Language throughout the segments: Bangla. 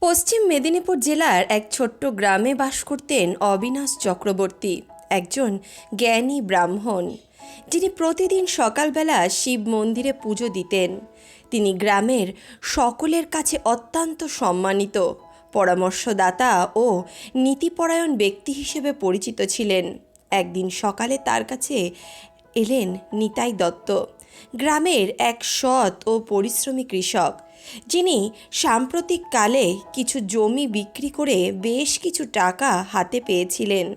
পশ্চিম মেদিনীপুর জেলার এক ছোট্ট গ্রামে বাস করতেন অবিনাশ চক্রবর্তী, একজন জ্ঞানী ব্রাহ্মণ। যিনি প্রতিদিন সকালবেলা শিব মন্দিরে পুজো দিতেন। তিনি গ্রামের সকলের কাছে অত্যন্ত সম্মানিত, পরামর্শদাতা ও নীতিপরায়ণ ব্যক্তি হিসেবে পরিচিত ছিলেন। একদিন সকালে তার কাছে এলেন নিতাই দত্ত, গ্রামের এক সৎ ও পরিশ্রমী কৃষক। যিনি সাম্প্রতিক কালে কিছু জমি বিক্রি করে বেশ কিছু টাকা হাতে পেয়েছিলেন।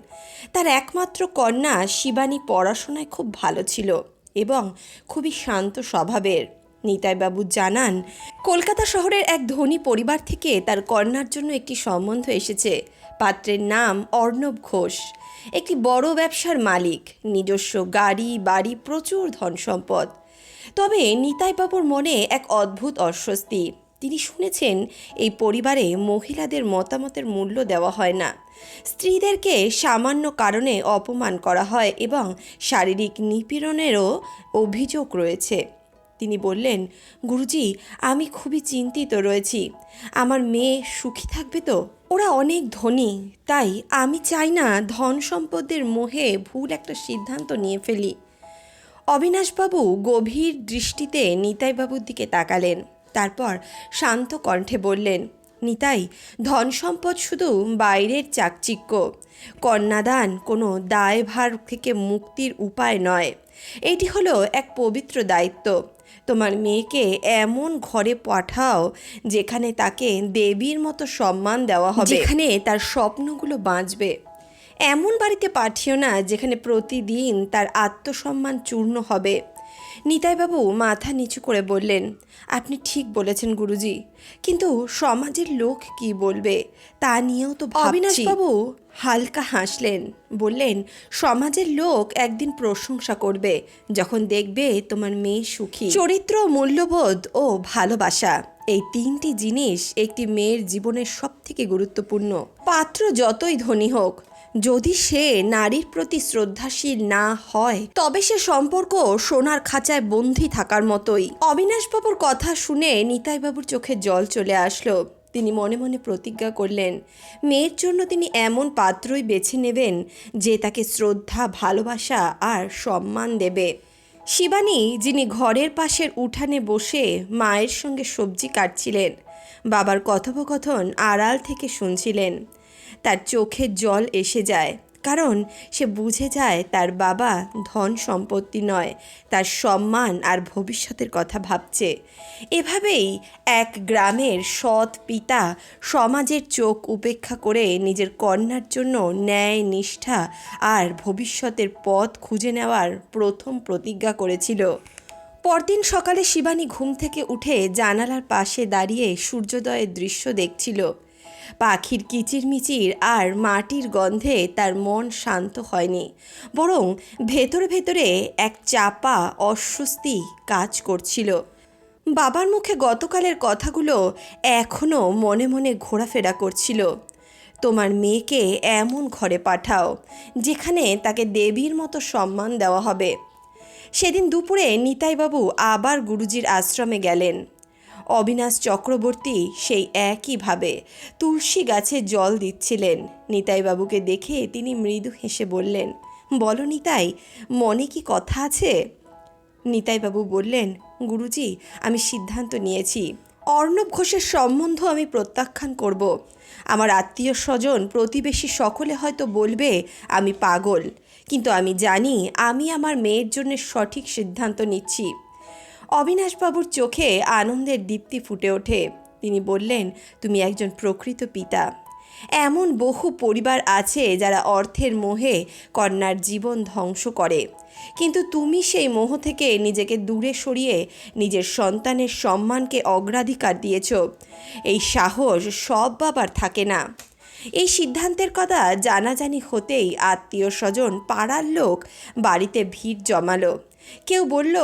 তার একমাত্র কন্যা শিবানী পড়াশোনায় খুব ভালো ছিল এবং খুবই শান্ত স্বভাবের। নিতাইবাবু জানান, কলকাতা শহরের এক ধনী পরিবার থেকে তার কন্যার জন্য একটি সম্বন্ধ এসেছে। পাত্রের নাম অর্ণব ঘোষ। একটি বড় ব্যবসার মালিক, নিজস্ব গাড়ি, বাড়ি, প্রচুর ধন সম্পদ তবে নিতাইবাবুর মনে এক অদ্ভুত অস্বস্তি। তিনি শুনেছেন, এই পরিবারে মহিলাদের মতামতের মূল্য দেওয়া হয় না। স্ত্রীদেরকে সামান্য কারণে অপমান করা হয় এবং শারীরিক নিপীড়নেরও অভিযোগ রয়েছে। তিনি বললেন, গুরুজি, আমি খুবই চিন্তিত রয়েছি। আমার মেয়ে সুখী থাকবে তো? ওরা অনেক ধনী, তাই আমি চাই না ধন সম্পদের মোহে ভুল একটা সিদ্ধান্ত নিয়ে ফেলি। অবিনাশবাবু গভীর দৃষ্টিতে নিতাইবাবুর দিকে তাকালেন। তারপর শান্ত কণ্ঠে বললেন নিতাই ধন সম্পদ শুধু বাইরের চাকচিক্য। কন্যাদান কোনো দায়ভার থেকে মুক্তির উপায় নয়। এটি হলো এক পবিত্র দায়িত্ব। তোমার মেয়েকে এমন ঘরে পাঠাও যেখানে তাকে দেবীর মতো সম্মান দেওয়া হবে। যেখানে তার স্বপ্নগুলো বাঁচবে। এমন বাড়িতে পাঠিও না যেখানে প্রতিদিন তার আত্মসম্মান চূর্ণ হবে। নিতাইবাবু মাথা নিচু করে বললেন, আপনি ঠিক বলেছেন গুরুজি, কিন্তু সমাজের লোক কি বলবে তা নিয়েও তো অবিনাশবাবু হালকা হাসলেন, বললেন, সমাজের লোক একদিন প্রশংসা করবে যখন দেখবে তোমার মেয়ে সুখী। চরিত্র, মূল্যবোধ ও ভালোবাসা, এই তিনটি জিনিস একটি মেয়ের জীবনের সব থেকে গুরুত্বপূর্ণ। পাত্র যতই ধনী হোক যদি সে নারীর প্রতি শ্রদ্ধাশীল না হয়, তবে সে সম্পর্ক সোনার খাঁচায় বন্দি থাকার মতোই। অবিনাশবাবুর কথা শুনে নিতাইবাবুর চোখে জল চলে আসলো। তিনি মনে মনে প্রতিজ্ঞা করলেন, মেয়ের জন্য তিনি এমন পাত্রই বেছে নেবেন যে তাকে শ্রদ্ধা, ভালোবাসা আর সম্মান দেবে। শিবানী, যিনি ঘরের পাশের উঠানে বসে মায়ের সঙ্গে সবজি কাটছিলেন, বাবার কথোপকথন আড়াল থেকে শুনছিলেন। তার চোখে জল এসে যায়। কারণ সে বুঝে যায় তার বাবা ধন সম্পত্তি নয়, তার সম্মান আর ভবিষ্যতের কথা ভাবছে। এভাবেই এক গ্রামের সৎ পিতা সমাজের চোখ উপেক্ষা করে নিজের কন্যার জন্য ন্যায়, নিষ্ঠা আর ভবিষ্যতের পথ খুঁজে নেওয়ার প্রথম প্রতিজ্ঞা করেছিল। পরদিন সকালে শিবানী ঘুম থেকে উঠে জানালার পাশে দাঁড়িয়ে সূর্যোদয়ের দৃশ্য দেখছিল। পাখির কিচিরমিচির আর মাটির গন্ধে তার মন শান্ত হয়নি, বরং ভেতরে ভেতরে এক চাপা, অস্বস্তি কাজ করছিল। বাবার মুখে গতকালের কথাগুলো এখনও মনে মনে ঘোরাফেরা করছিল। তোমার মেয়েকে এমন ঘরে পাঠাও, যেখানে তাকে দেবীর মতো সম্মান দেওয়া হবে। সেদিন দুপুরে নিতাইবাবু আবার গুরুজির আশ্রমে গেলেন। অবিনাশ চক্রবর্তী সেই একইভাবে তুলসী গাছে জল দিচ্ছিলেন। নিতাইবাবুকে দেখে তিনি মৃদু হেসে বললেন, বলো নিতাই, মনে কি কথা আছে? নিতাইবাবু বললেন, গুরুজি, আমি সিদ্ধান্ত নিয়েছি। অর্ণব ঘোষের সম্বন্ধ আমি প্রত্যাখ্যান করব। আমার আত্মীয় স্বজন প্রতিবেশী সকলে হয়তো বলবে, আমি পাগল। কিন্তু আমি জানি, আমি আমার মেয়ের জন্য সঠিক সিদ্ধান্ত নিচ্ছি। অবিনাশবাবুর চোখে আনন্দের দীপ্তি ফুটে ওঠে। তিনি বললেন, তুমি একজন প্রকৃত পিতা। এমন বহু পরিবার আছে যারা অর্থের মোহে কন্যার জীবন ধ্বংস করে। কিন্তু তুমি সেই মোহ থেকে নিজেকে দূরে সরিয়ে নিজের সন্তানের সম্মানকে অগ্রাধিকার দিয়েছ। এই সাহস সব বাবার থাকে না। এই সিদ্ধান্তের কথা জানাজানি হতেই আত্মীয় স্বজন পাড়ার লোক বাড়িতে ভিড় জমালো। কেউ বলল,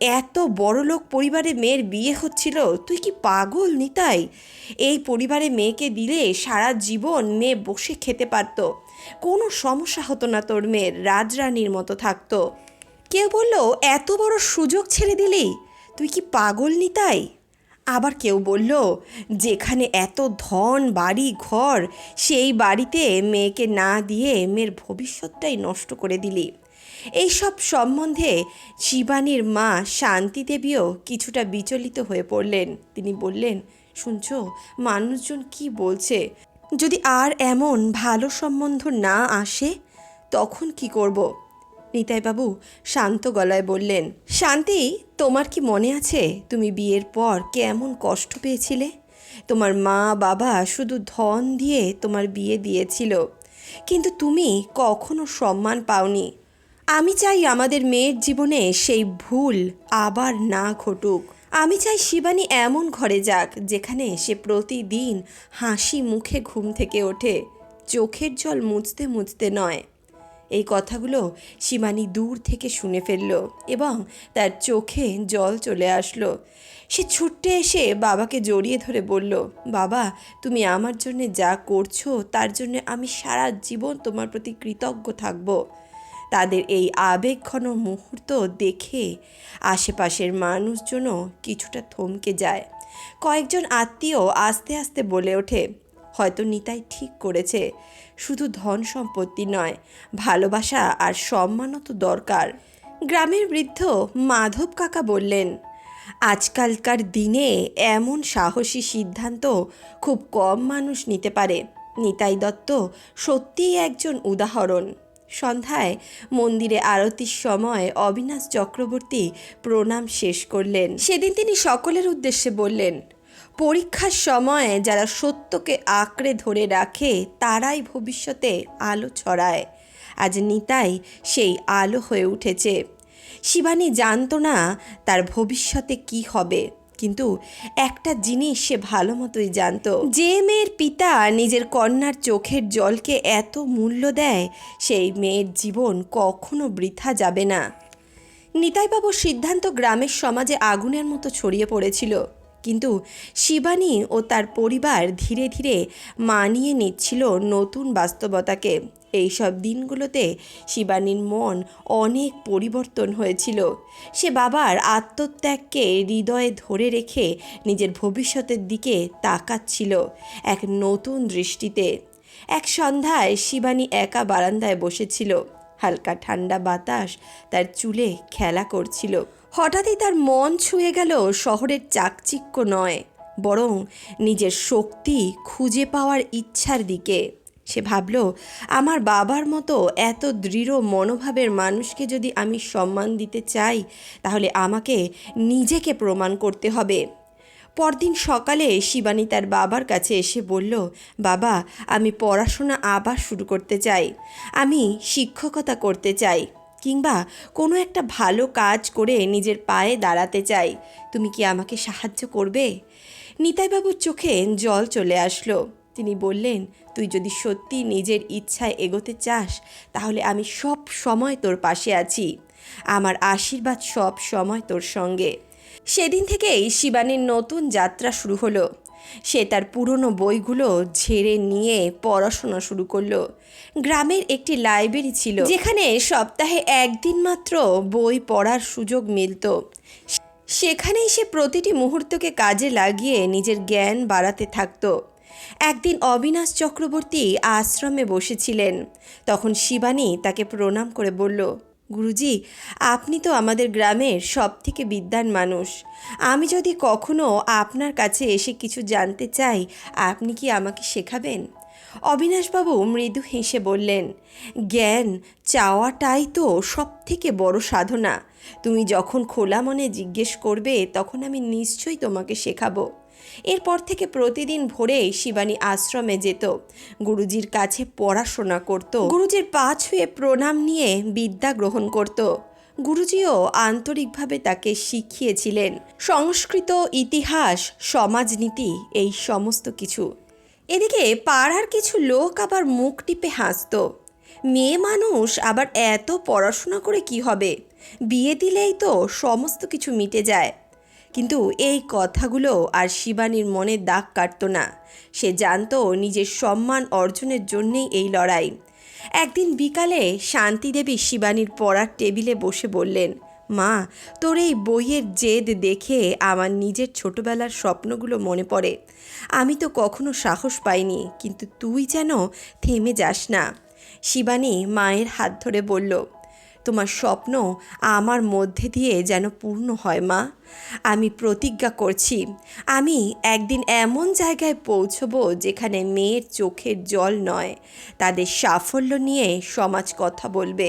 এত বড়লোক পরিবারে মেয়ের বিয়ে হচ্ছিল, তুই কি পাগল নিতাই? এই পরিবারে মেয়েকে দিলে সারা জীবন মেয়ে বসে খেতে পারতো। কোনো সমস্যা হতো না তোর মেয়ের, রাজরানীর মতো থাকতো। কেউ বলল, এত বড় সুযোগ ছেড়ে দিলি, তুই কি পাগল নিতাই? আবার কেউ বলল, যেখানে এত ধন, বাড়ি, ঘর, সেই বাড়িতে মেয়েকে না দিয়ে মেয়ের ভবিষ্যৎটাই নষ্ট করে দিলি। এইসব সম্বন্ধে শিবানীর মা শান্তি দেবীও কিছুটা বিচলিত হয়ে পড়লেন। তিনি বললেন, শুনছ, মানুষজন কি বলছে? যদি আর এমন ভালো সম্বন্ধ না আসে, তখন কি করব? নিতাইবাবু শান্ত গলায় বললেন, শান্তি, তোমার কি মনে আছে তুমি বিয়ের পর কেমন কষ্ট পেয়েছিলে? তোমার মা বাবা শুধু ধন দিয়ে তোমার বিয়ে দিয়েছিল, কিন্তু তুমি কখনো সম্মান পাওনি। আমি চাই আমাদের মেয়ের জীবনে সেই ভুল আবার না ঘটুক। আমি চাই শিবানী এমন ঘরে যাক যেখানে সে প্রতিদিন হাসি মুখে ঘুম থেকে ওঠে, চোখের জল মুছতে মুছতে নয়। এই কথাগুলো শিবানী দূর থেকে শুনে ফেলল এবং তার চোখে জল চলে আসলো। সে ছুটে এসে বাবাকে জড়িয়ে ধরে বলল, বাবা, তুমি আমার জন্য যা করছ, তার জন্য আমি সারা জীবন তোমার প্রতি কৃতজ্ঞ থাকব। তাদের এই আবেগঘন মুহূর্ত দেখে আশেপাশের মানুষজনও কিছুটা থমকে যায়। কয়েকজন আত্মীয় আস্তে আস্তে বলে ওঠে, হয়তো নিতাই ঠিক করেছে। শুধু ধন সম্পত্তি নয়, ভালোবাসা আর সম্মানও তো দরকার। গ্রামের বৃদ্ধ মাধব কাকা বললেন, আজকালকার দিনে এমন সাহসী সিদ্ধান্ত খুব কম মানুষ নিতে পারে। নিতাই দত্ত সত্যিই একজন উদাহরণ। সন্ধ্যায় মন্দিরে আরতির সময় অবিনাশ চক্রবর্তী প্রণাম শেষ করলেন। সেদিন তিনি সকলের উদ্দেশ্যে বললেন, পরীক্ষার সময় যারা সত্যকে আঁকড়ে ধরে রাখে, তারাই ভবিষ্যতে আলো ছড়ায়। আজ নিতাই সেই আলো হয়ে উঠেছে। শিবানী জানতো না তার ভবিষ্যতে কি হবে। কিন্তু একটা জিনিস সে ভালো মতোই জানতো। যে মেয়ের পিতা নিজের কন্যার চোখের জলকে এত মূল্য দেয়, সেই মেয়ের জীবন কখনো বৃথা যাবে না। নিতাইবাবুর সিদ্ধান্ত গ্রামের সমাজে আগুনের মতো ছড়িয়ে পড়েছিল। কিন্তু শিবানী ও তার পরিবার ধীরে ধীরে মানিয়ে নিচ্ছিল নতুন বাস্তবতাকে। এইসব দিনগুলোতে শিবানীর মন অনেক পরিবর্তন হয়েছিল। সে বাবার আত্মত্যাগকে হৃদয়ে ধরে রেখে নিজের ভবিষ্যতের দিকে তাকাচ্ছিল এক নতুন দৃষ্টিতে। এক সন্ধ্যায় শিবানী একা বারান্দায় বসেছিল। হালকা ঠান্ডা বাতাস তার চুলে খেলা করছিল। হঠাৎই তার মন ছুঁয়ে গেল শহরের চাকচিক্য নয়, বরং নিজের শক্তি খুঁজে পাওয়ার ইচ্ছার দিকে। সে ভাবল, আমার বাবার মতো এত দৃঢ় মনোভাবের মানুষকে যদি আমি সম্মান দিতে চাই, তাহলে আমাকে নিজেকে প্রমাণ করতে হবে। পরদিন সকালে শিবানী তার বাবার কাছে এসে বলল, বাবা, আমি পড়াশোনা আবার শুরু করতে চাই। আমি শিক্ষকতা করতে চাই কিংবা কোনো একটা ভালো কাজ করে নিজের পায়ে দাঁড়াতে চাই। তুমি কি আমাকে সাহায্য করবে? নিতাইবাবুর চোখে জল চলে আসলো। তিনি বললেন, তুই যদি সত্যি নিজের ইচ্ছায় এগোতে চাস, তাহলে আমি সব সময় তোর পাশে আছি। আমার আশীর্বাদ সব সময় তোর সঙ্গে। সেদিন থেকেই শিবানীর নতুন যাত্রা শুরু হলো। সে তার পুরনো বইগুলো ঝেড়ে নিয়ে পড়াশোনা শুরু করল। গ্রামের একটি লাইব্রেরি ছিল, যেখানে সপ্তাহে একদিন মাত্র বই পড়ার সুযোগ মিলত। সেখানেই সে প্রতিটি মুহূর্তকে কাজে লাগিয়ে নিজের জ্ঞান বাড়াতে থাকতো। একদিন অবিনাশ চক্রবর্তী আশ্রমে বসেছিলেন। তখন শিবানী তাকে প্রণাম করে বলল, গুরুজি, আপনি তো আমাদের গ্রামের সব থেকে বিদ্যান মানুষ। আমি যদি কখনো আপনার কাছে এসে কিছু জানতে চাই, আপনি কি আমাকে শেখাবেন? অবিনাশবাবু মৃদু হেসে বললেন, জ্ঞান চাওয়াটাই তো সব থেকে বড় সাধনা। তুমি যখন খোলা মনে জিজ্ঞেস করবে, তখন আমি নিশ্চয়ই তোমাকে শেখাবো। এরপর থেকে প্রতিদিন ভোরে শিবানী আশ্রমে যেত। গুরুজির কাছে পড়াশোনা করত। গুরুজির পা ছুঁয়ে প্রণাম নিয়ে বিদ্যা গ্রহণ করত। গুরুজিও আন্তরিকভাবে তাকে শিখিয়েছিলেন। সংস্কৃত, ইতিহাস, সমাজনীতি এই সমস্ত কিছু। এদিকে পাড়ার কিছু লোক আবার মুখ টিপে হাসত। মেয়ে মানুষ আবার এত পড়াশোনা করে কি হবে? বিয়ে দিলেই তো সমস্ত কিছু মিটে যায়। কিন্তু এই কথাগুলো আর শিবানীর মনে দাগ কাটত না। সে জানতো নিজের সম্মান অর্জনের জন্যেই এই লড়াই। একদিন বিকালে শান্তিদেবী শিবানীর পড়ার টেবিলে বসে বললেন, মা, তোর এই বইয়ের জেদ দেখে আমার নিজের ছোটবেলার স্বপ্নগুলো মনে পড়ে। আমি তো কখনো সাহস পাইনি, কিন্তু তুই যেন থেমে যাস না। শিবানী মায়ের হাত ধরে বলল তোমার স্বপ্ন আমার মধ্যে দিয়ে যেন পূর্ণ হয়, মা। আমি প্রতিজ্ঞা করছি, আমি একদিন এমন জায়গায় পৌঁছবো যেখানে মেয়ের চোখের জল নয়, তাদের সাফল্য নিয়ে সমাজ কথা বলবে।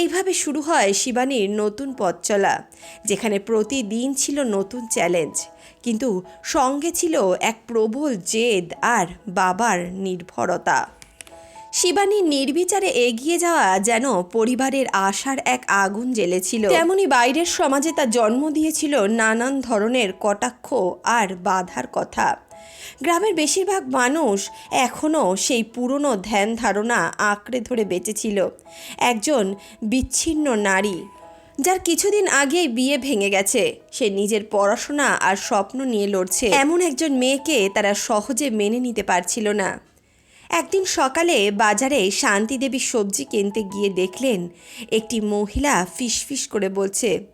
এইভাবে শুরু হয় শিবানীর নতুন পথ চলা, যেখানে প্রতিদিন ছিল নতুন চ্যালেঞ্জ, কিন্তু সঙ্গে ছিল এক প্রবল জেদ আর বাবার নির্ভরতা। শিবানী নির্বিচারে এগিয়ে যাওয়া যেন পরিবারের আশার এক আগুন জ্বেলেছিল। তেমনি বাইরের সমাজে তা জন্ম দিয়েছিল নানান ধরনের কটাক্ষ আর বাধার কথা। গ্রামের বেশিরভাগ মানুষ এখনও সেই পুরনো ধ্যান ধারণা আঁকড়ে ধরে বেঁচেছিল। একজন বিচ্ছিন্ন নারী, যার কিছুদিন আগেই বিয়ে ভেঙে গেছে। সে নিজের পড়াশোনা আর স্বপ্ন নিয়ে লড়ছে। এমন একজন মেয়েকে তারা সহজে মেনে নিতে পারছিল না। একদিন সকালে বাজারে শান্তিদেবী সবজি কিনতে গিয়ে দেখলেন, একটি মহিলা ফিসফিস করে বলছে,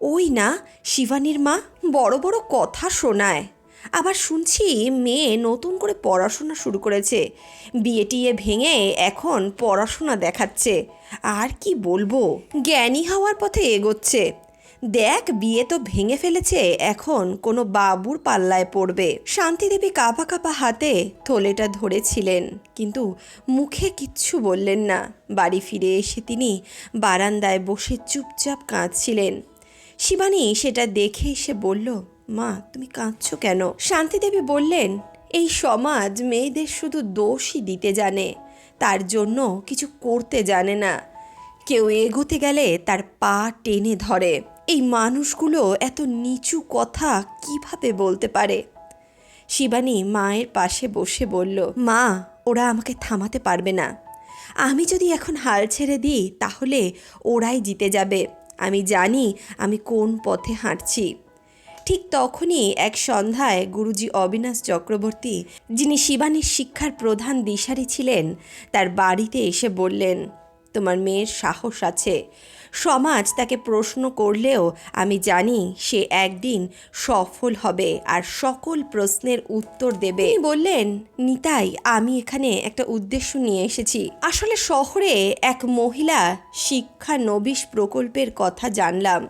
ওই না, শিবানীর মা বড় বড় কথা শোনায়। আবার শুনছি মেয়ে নতুন করে পড়াশোনা শুরু করেছে। বিয়ে টিয়ে ভেঙে এখন পড়াশোনা দেখাচ্ছে। আর কি বলব, জ্ঞানী হওয়ার পথে এগোচ্ছে। দেখ, বিয়ে তো ভেঙে ফেলেছে, এখন কোনো বাবুর পাল্লায় পড়বে। শান্তিদেবী কাঁপা কাঁপা হাতে থলেটা ধরেছিলেন, কিন্তু মুখে কিচ্ছু বললেন না। বাড়ি ফিরে এসে তিনি বারান্দায় বসে চুপচাপ কাঁদছিলেন। শিবানী সেটা দেখে এসে বলল, মা, তুমি কাঁদছো কেন? শান্তিদেবী বললেন, এই সমাজ মেয়েদের শুধু দোষই দিতে জানে, তার জন্য কিছু করতে জানে না। কেউ এগোতে গেলে তার পা টেনে ধরে এই মানুষগুলো এত নিচু কথা কীভাবে বলতে পারে? শিবানী মায়ের পাশে বসে বলল, মা, ওরা আমাকে থামাতে পারবে না। আমি যদি এখন হাল ছেড়ে দিই, তাহলে ওরাই জিতে যাবে। আমি জানি আমি কোন পথে হাঁটছি। ঠিক তখনই এক সন্ধ্যায় গুরুজি অবিনাশ চক্রবর্তী, যিনি শিবানীর শিক্ষার প্রধান দিশারি ছিলেন, তার বাড়িতে এসে বললেন, তোমার মেয়ের সাহস আছে। সমাজ তাকে প্রশ্ন করলেও আমি জানি সে একদিন সফল হবে আর সকল প্রশ্নের উত্তর দেবে। বললেন, নিতাই, আমি এখানে একটা উদ্দেশ্য নিয়ে এসেছি। আসলে শহরে এক মহিলা শিক্ষা নবিশ প্রকল্পের কথা জানলাম,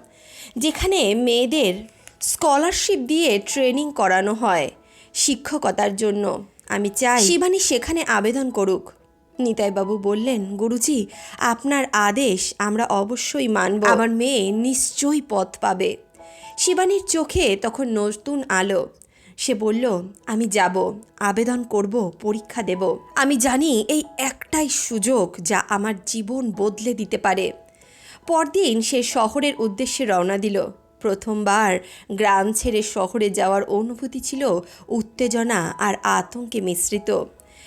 যেখানে মেয়েদের স্কলারশিপ দিয়ে ট্রেনিং করানো হয় শিক্ষকতার জন্য। আমি চাই শিবানী সেখানে আবেদন করুক। নিতাইবাবু বললেন গুরুজি আপনার আদেশ আমরা অবশ্যই মানব। আমার মেয়ে নিশ্চয়ই পথ পাবে। শিবানীর চোখে তখন নতুন আলো। সে বলল আমি যাব আবেদন করব পরীক্ষা দেব। আমি জানি এই একটাই সুযোগ যা আমার জীবন বদলে দিতে পারে। পরদিন সে শহরের উদ্দেশ্যে রওনা দিল। প্রথমবার গ্রাম ছেড়ে শহরে যাওয়ার অনুভূতি ছিল উত্তেজনা আর আতঙ্কে মিশ্রিত।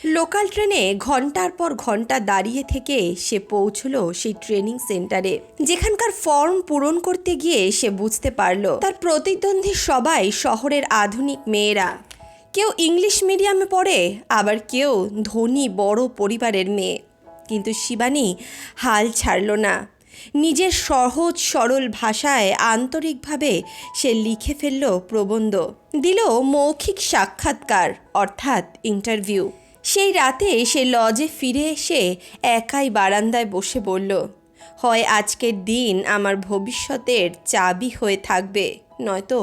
লোকাল ট্রেনে ঘণ্টার পর ঘণ্টা দাঁড়িয়ে থেকে সে পৌঁছল সেই ট্রেনিং সেন্টারে। যেখানকার ফর্ম পূরণ করতে গিয়ে সে বুঝতে পারল, তার প্রতিদ্বন্দ্বী সবাই শহরের আধুনিক মেয়েরা। কেউ ইংলিশ মিডিয়ামে পড়ে, আবার কেউ ধনী বড় পরিবারের মেয়ে। কিন্তু শিবানী হাল ছাড়ল না। নিজের সহজ সরল ভাষায় আন্তরিকভাবে সে লিখে ফেলল প্রবন্ধ। দিল মৌখিক সাক্ষাৎকার, অর্থাৎ ইন্টারভিউ সেই রাতে সে লজে ফিরে এসে একাই বারান্দায় বসে বলল, হয় আজকের দিন আমার ভবিষ্যতের চাবি হয়ে থাকবে, নয়তো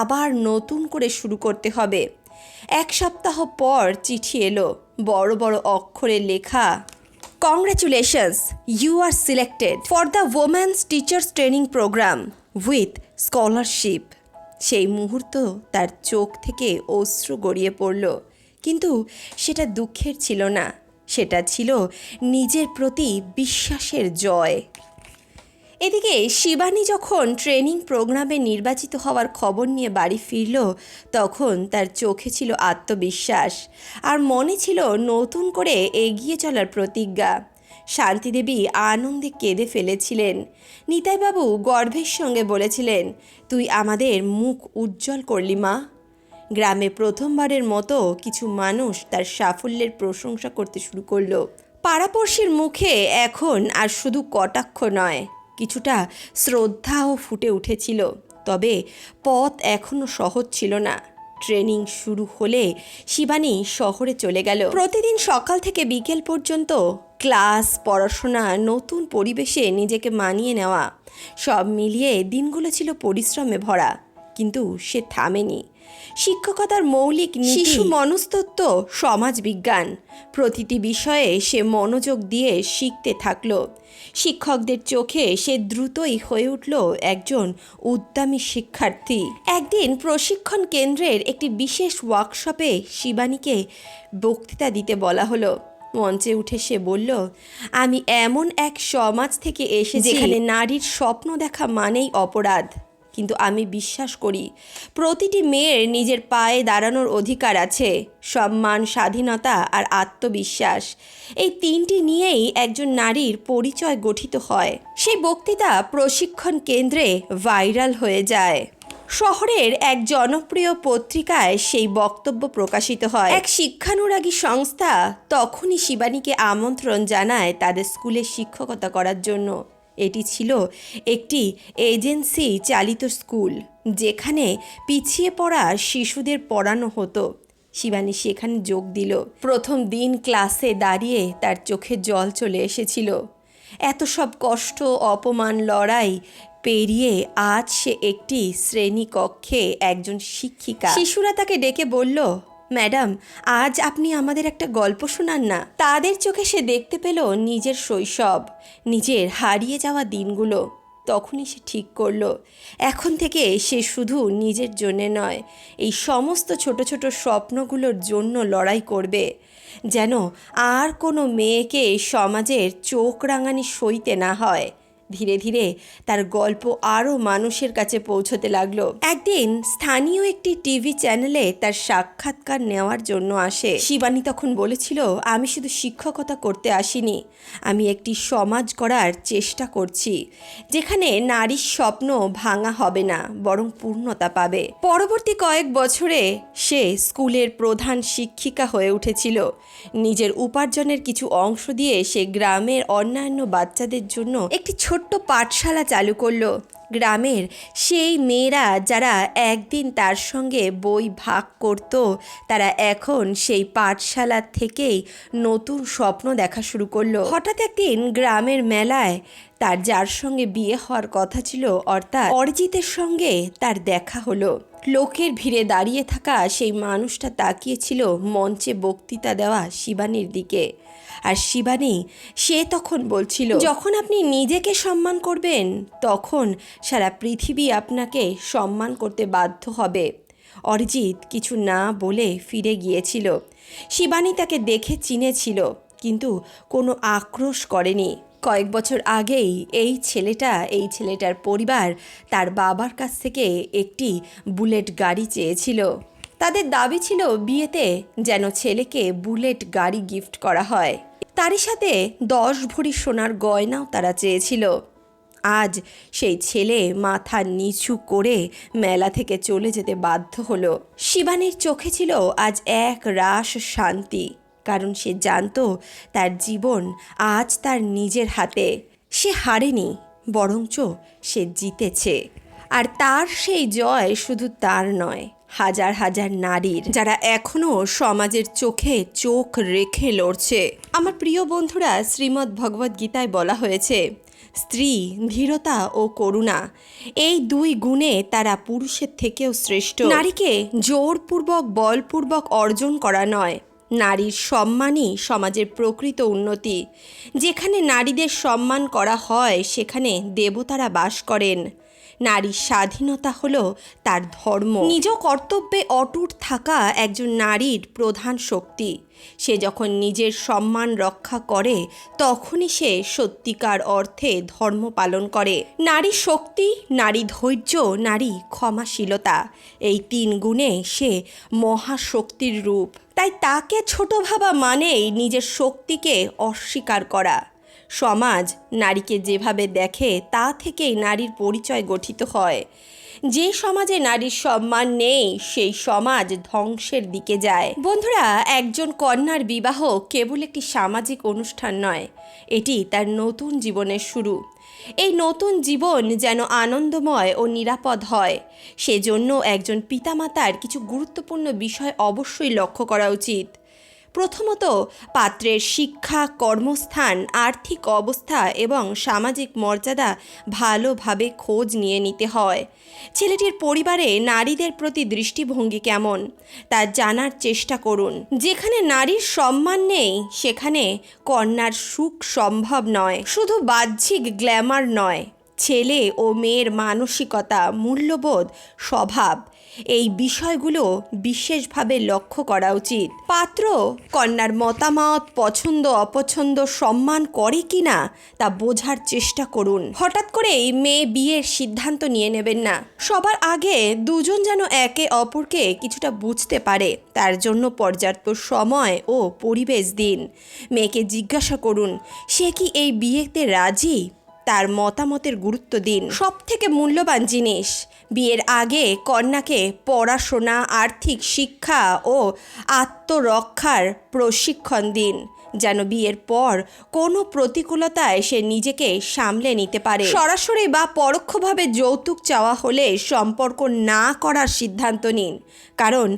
আবার নতুন করে শুরু করতে হবে। এক সপ্তাহ পর চিঠি এলো, বড় বড় অক্ষরে লেখা congratulations you are selected for the women's teachers training programme with scholarship সেই মুহূর্ত তার চোখ থেকে অশ্রু গড়িয়ে পড়ল। কিন্তু সেটা দুঃখের ছিল না। সেটা ছিল নিজের প্রতি বিশ্বাসের জয়। এদিকে শিবানী যখন ট্রেনিং প্রোগ্রামে নির্বাচিত হওয়ার খবর নিয়ে বাড়ি ফিরল, তখন তার চোখে ছিল আত্মবিশ্বাস আর মনে ছিল নতুন করে এগিয়ে চলার প্রতিজ্ঞা। শান্তিদেবী আনন্দে কেঁদে ফেলেছিলেন। নিতাইবাবু গর্বের সঙ্গে বলেছিলেন, তুই আমাদের মুখ উজ্জ্বল করলি মা। গ্রামে প্রথমবারের মতো কিছু মানুষ তার সাফল্যের প্রশংসা করতে শুরু করল। পাড়াপড়শির মুখে এখন আর শুধু কটাক্ষ নয়, কিছুটা শ্রদ্ধাও ফুটে উঠেছিল। তবে পথ এখনও সহজ ছিল না। ট্রেনিং শুরু হলে শিবানী শহরে চলে গেল। প্রতিদিন সকাল থেকে বিকেল পর্যন্ত ক্লাস, পড়াশোনা, নতুন পরিবেশে নিজেকে মানিয়ে নেওয়া, সব মিলিয়ে দিনগুলো ছিল পরিশ্রমে ভরা। কিন্তু সে থামেনি। শিক্ষকতার মৌলিক শিশু মনস্তত্ত্ব সমাজবিজ্ঞান। প্রতিটি বিষয়ে সে মনোযোগ দিয়ে শিখতে থাকল। শিক্ষকদের চোখে সে দ্রুতই হয়ে উঠল একজন উদ্যমী শিক্ষার্থী। একদিন প্রশিক্ষণ কেন্দ্রের একটি বিশেষ ওয়ার্কশপে শিবানীকে বক্তৃতা দিতে বলা হলো। মঞ্চে উঠে সে বলল আমি এমন এক সমাজ থেকে এসে যেখানে নারীর স্বপ্ন দেখা মানেই অপরাধ। কিন্তু আমি বিশ্বাস করি, প্রতিটি মেয়ের নিজের পায়ে দাঁড়ানোর অধিকার আছে, সম্মান, স্বাধীনতা আর আত্মবিশ্বাস। এই তিনটি নিয়েই একজন নারীর পরিচয় গঠিত হয়। সেই বক্তৃতা প্রশিক্ষণ কেন্দ্রে ভাইরাল হয়ে যায়। শহরের এক জনপ্রিয় পত্রিকায় সেই বক্তব্য প্রকাশিত হয়। এক শিক্ষানুরাগী সংস্থা তখনই শিবানীকে আমন্ত্রণ জানায় তাদের স্কুলে শিক্ষকতা করার জন্য। এটি ছিল একটি এজেন্সি চালিত স্কুল, যেখানে পিছিয়ে পড়া শিশুদের পড়ানো হতো। শিবানী সেখানে যোগ দিল। প্রথম দিন ক্লাসে দাঁড়িয়ে তার চোখে জল চলে এসেছিল। এত সব কষ্ট, অপমান, লড়াই পেরিয়ে আজ সে একটি শ্রেণীকক্ষে একজন শিক্ষিকা। শিশুরা তাকে ডেকে বলল ম্যাডাম, আজ আপনি আমাদের একটা গল্প শোনান না। তাদের চোখে সে দেখতে পেল নিজের শৈশব, নিজের হারিয়ে যাওয়া দিনগুলো। তখনই সে ঠিক করল, এখন থেকে সে শুধু নিজের জন্যে নয়, এই সমস্ত ছোট ছোট স্বপ্নগুলোর জন্য লড়াই করবে, যেন আর কোনো মেয়েকে সমাজের চোখ রাঙানি সইতে না হয়। ধীরে ধীরে তার গল্প আরও মানুষের কাছে পৌঁছতে লাগল। একদিন স্থানীয় একটি টিভি চ্যানেলে তার সাক্ষাৎকার নেওয়ার জন্য আসে। শিবানী তখন বলেছিল, আমি শুধু শিক্ষকতা করতে আসিনি, আমি একটি সমাজ করার চেষ্টা করছি, যেখানে নারীর স্বপ্ন ভাঙা হবে না, বরং পূর্ণতা পাবে। পরবর্তী কয়েক বছরে সে স্কুলের প্রধান শিক্ষিকা হয়ে উঠেছিল। নিজের উপার্জনের কিছু অংশ দিয়ে সে গ্রামের অন্যান্য বাচ্চাদের জন্য একটি ছোট্ট পাঠশালা চালু করল। গ্রামের সেই মেয়েরা যারা একদিন তার সঙ্গে বই ভাগ করত, তারা এখন সেই পাঠশালা থেকেই নতুন স্বপ্ন দেখা শুরু করল। হঠাৎ একদিন গ্রামের মেলায় তার যার সঙ্গে বিয়ে হওয়ার কথা ছিল, অর্থাৎ অরিজিতের সঙ্গে তার দেখা হলো। লোকের ভিড়ে দাঁড়িয়ে থাকা সেই মানুষটা তাকিয়েছিল মঞ্চে বক্তৃতা দেওয়া শিবানীর দিকে। আর শিবানী, সে তখন বলছিল, যখন আপনি নিজেকে সম্মান করবেন, তখন সারা পৃথিবী আপনাকে সম্মান করতে বাধ্য হবে। অরিজিৎ কিছু না বলে ফিরে গিয়েছিল। শিবানী তাকে দেখে চিনেছিল, কিন্তু কোনো আক্রোশ করেনি। কয়েক বছর আগেই এই ছেলেটা, এই ছেলেটার পরিবার তার বাবার কাছ থেকে একটি বুলেট গাড়ি চেয়েছিল। তাদের দাবি ছিল বিয়েতে যেন ছেলেকে বুলেট গাড়ি গিফট করা হয়। তারই সাথে দশ ভরি সোনার গয়নাও তারা চেয়েছিল। আজ সেই ছেলে মাথা নিচু করে মেলা থেকে চলে যেতে বাধ্য হলো। শিবানীর চোখে ছিল আজ এক রাস শান্তি। কারণ সে জানতো তার জীবন আজ তার নিজের হাতে। সে হারেনি, বরঞ্চ সে জিতেছে। আর তার সেই জয় শুধু তার নয়, হাজার হাজার নারীর যারা এখনও সমাজের চোখে চোখ রেখে লড়ছে। আমার প্রিয় বন্ধুরা, শ্রীমদ্ ভগবদ্ গীতায় বলা হয়েছে, স্ত্রী, ধীরতা ও করুণা, এই দুই গুণে তারা পুরুষের থেকেও শ্রেষ্ঠ। নারীকে জোরপূর্বক, বলপূর্বক অর্জন করা নয় নারীর সম্মানই সমাজের প্রকৃত উন্নতি। যেখানে নারীদের সম্মান করা হয়, সেখানে দেবতারা বাস করেন। নারীর স্বাধীনতা হলো তার ধর্ম। নিজ কর্তব্যে অটুট থাকা একজন নারীর প্রধান শক্তি। সে যখন নিজের সম্মান রক্ষা করে, তখনই সে সত্যিকার অর্থে ধর্ম পালন করে। নারী শক্তি, নারী ধৈর্য, নারী ক্ষমাশীলতা, এই তিন গুণে সে মহাশক্তির রূপ। তাই তাকে ছোট ভাবা মানেই নিজের শক্তিকে অস্বীকার করা। সমাজ নারীকে যেভাবে দেখে, তা থেকেই নারীর পরিচয় গঠিত হয়। যে সমাজে নারীর সম্মান নেই, সেই সমাজ ধ্বংসের দিকে যায়। বন্ধুরা, একজন কন্যার বিবাহ কেবল একটি সামাজিক অনুষ্ঠান নয়, এটি তার নতুন জীবনের শুরু। এই নতুন জীবন যেন আনন্দময় ও নিরাপদ হয়, সেজন্য একজন পিতামাতার কিছু গুরুত্বপূর্ণ বিষয় অবশ্যই লক্ষ্য করা উচিত। প্রথমত পাত্রের শিক্ষা, কর্মস্থান, আর্থিক অবস্থা এবং সামাজিক মর্যাদা ভালোভাবে খোঁজ নিয়ে নিতে হয়। ছেলেটির পরিবারে নারীদের প্রতি দৃষ্টিভঙ্গি কেমন? তা জানার চেষ্টা করুন। যেখানে নারীর সম্মান নেই, সেখানে কন্যার সুখ সম্ভব নয়। শুধু বাহ্যিক গ্ল্যামার নয়, ছেলে ও মেয়ের মানসিকতা, মূল্যবোধ, স্বভাব এই বিষয়গুলো বিশেষভাবে লক্ষ্য করা উচিত। পাত্র, কন্যার মতামত, পছন্দ, অপছন্দ সম্মান করে কি না, তা বোঝার চেষ্টা করুন। হঠাৎ করেই মেয়ে বিয়ের সিদ্ধান্ত নিয়ে নেবেন না। সবার আগে দুজন যেন একে অপরকে কিছুটা বুঝতে পারে, তার জন্য পর্যাপ্ত সময় ও পরিবেশ দিন। মেয়েকে জিজ্ঞাসা করুন, সে কি এই বিয়েতে রাজি? তার মতামতের গুরুত্ব দিন। সব থেকে মূল্যবান জিনিস, বিয়ের আগে কন্যাকে পড়াশোনা, আর্থিক শিক্ষা ও আত্মরক্ষার প্রশিক্ষণ দিন, যেন বিয়ের পর কোনো প্রতিকূলতায় সে নিজেকে সামলে নিতে পারে। সরাসরি বা পরোক্ষভাবে যৌতুক চাওয়া হলে সম্পর্ক না করার সিদ্ধান্ত নিন, কারণ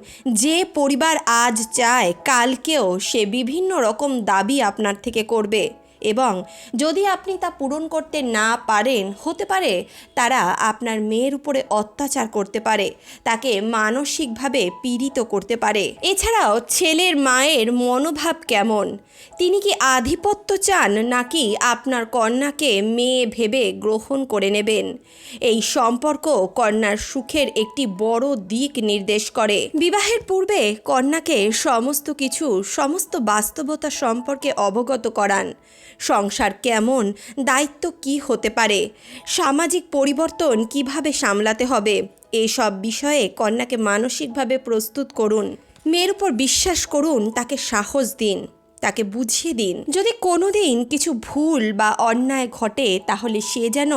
যে পরিবার আজ চায়, কালকেও সে বিভিন্ন রকম দাবি আপনার থেকে করবে। এবং যদি আপনি তা পূরণ করতে না পারেন, হতে পারে তারা আপনার মেয়ের উপরে অত্যাচার করতে পারে, তাকে মানসিকভাবে পীড়িত করতে পারে। এছাড়াও ছেলের মায়ের মনোভাব কেমন? তিনি কি আধিপত্য চান নাকি আপনার কন্যাকে মেয়ে ভেবে গ্রহণ করে নেবেন? এই সম্পর্ক কন্যার সুখের একটি বড় দিক নির্দেশ করে। বিবাহের পূর্বে কন্যাকে সমস্ত কিছু, সমস্ত বাস্তবতা সম্পর্কে অবগত করান। সংসার কেমন, দায়িত্ব কি হতে পারে, সামাজিক পরিবর্তন কীভাবে সামলাতে হবে, এসব বিষয়ে কন্যাকে মানসিকভাবে প্রস্তুত করুন। মেয়ের উপর বিশ্বাস করুন, তাকে সাহস দিন, তাকে বুঝিয়ে দিন। যদি কোনো দিন কিছু ভুল বা অন্যায় ঘটে, তাহলে সে যেন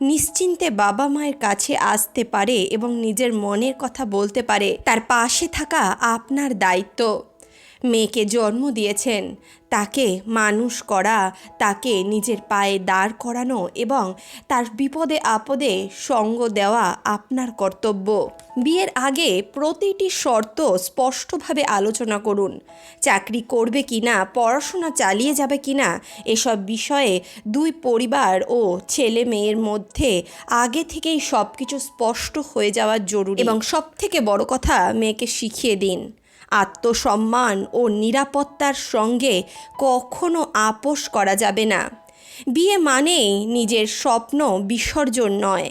নিশ্চিন্তে বাবা মায়ের কাছে আসতে পারে এবং নিজের মনের কথা বলতে পারে। তার পাশে থাকা আপনার দায়িত্ব। মেয়েকে জন্ম দিয়েছেন। তাকে মানুষ করা, তাকে নিজের পায়ে দাঁড় করানো এবং তার বিপদে আপদে সঙ্গ দেওয়া আপনার কর্তব্য। বিয়ের আগে প্রতিটি শর্ত স্পষ্টভাবে আলোচনা করুন। চাকরি করবে কি না পড়াশোনা চালিয়ে যাবে কি না এসব বিষয়ে দুই পরিবার ও ছেলে মেয়ের মধ্যে আগে থেকেই সব কিছু স্পষ্ট হয়ে যাওয়া জরুরি। এবং সব থেকে বড় কথা, মেয়েকে শিখিয়ে দিন। আত্মসম্মান ও নিরাপত্তার সঙ্গে কখনো আপোষ করা যাবে না। বিয়ে মানেই নিজের স্বপ্ন বিসর্জন নয়।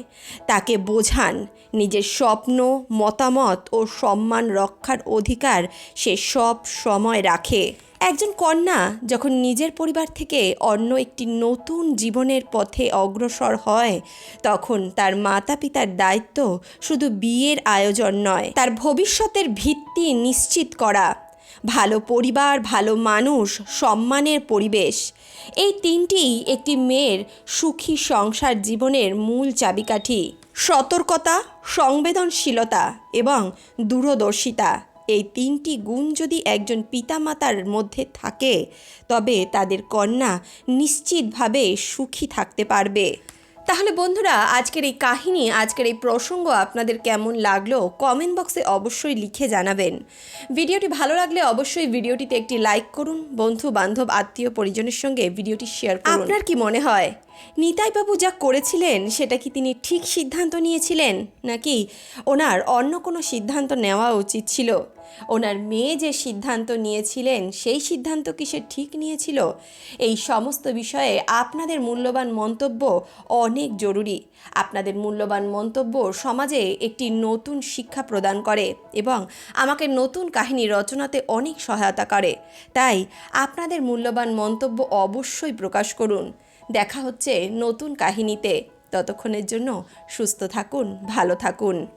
তাকে বোঝান, নিজের স্বপ্ন, মতামত ও সম্মান রক্ষার অধিকার সে সব সময় রাখে। একজন কন্যা যখন নিজের পরিবার থেকে অন্য একটি নতুন জীবনের পথে অগ্রসর হয়, তখন তার মাতা পিতার দায়িত্ব শুধু বিয়ের আয়োজন নয়, তার ভবিষ্যতের ভিত্তি নিশ্চিত করা। ভালো পরিবার, ভালো মানুষ, সম্মানের পরিবেশ। এই তিনটি একটি মেয়ের সুখী সংসার জীবনের মূল চাবিকাঠি। সতর্কতা, সংবেদনশীলতা এবং দূরদর্শিতা। এই তিনটি গুণ যদি একজন পিতামাতার মধ্যে থাকে, তবে তাদের কন্যা নিশ্চিতভাবে সুখী থাকতে পারবে। তাহলে বন্ধুরা, আজকের এই কাহিনী, আজকের এই প্রসঙ্গ আপনাদের কেমন লাগল কমেন্ট বক্সে অবশ্যই লিখে জানাবেন। ভিডিওটি ভালো লাগলে অবশ্যই ভিডিওটিতে একটি লাইক করুন। বন্ধু, বান্ধব, আত্মীয়, পরিজনের সঙ্গে ভিডিওটি শেয়ার করুন। আপনার কি মনে হয়? নিতাইবাবু যা করেছিলেন, সেটা কি তিনি ঠিক সিদ্ধান্ত নিয়েছিলেন? নাকি ওনার অন্য কোনো সিদ্ধান্ত নেওয়া উচিত ছিল? ওনার মেয়ে যে সিদ্ধান্ত নিয়েছিলেন, সেই সিদ্ধান্ত কি সে ঠিক নিয়েছিল? এই সমস্ত বিষয়ে আপনাদের মূল্যবান মন্তব্য অনেক জরুরি। আপনাদের মূল্যবান মন্তব্য সমাজে একটি নতুন শিক্ষা প্রদান করে এবং আমাকে নতুন কাহিনী রচনাতে অনেক সহায়তা করে। তাই আপনাদের মূল্যবান মন্তব্য অবশ্যই প্রকাশ করুন। দেখা হচ্ছে নতুন কাহিনীতে। ততক্ষণের জন্য সুস্থ থাকুন ভালো থাকুন।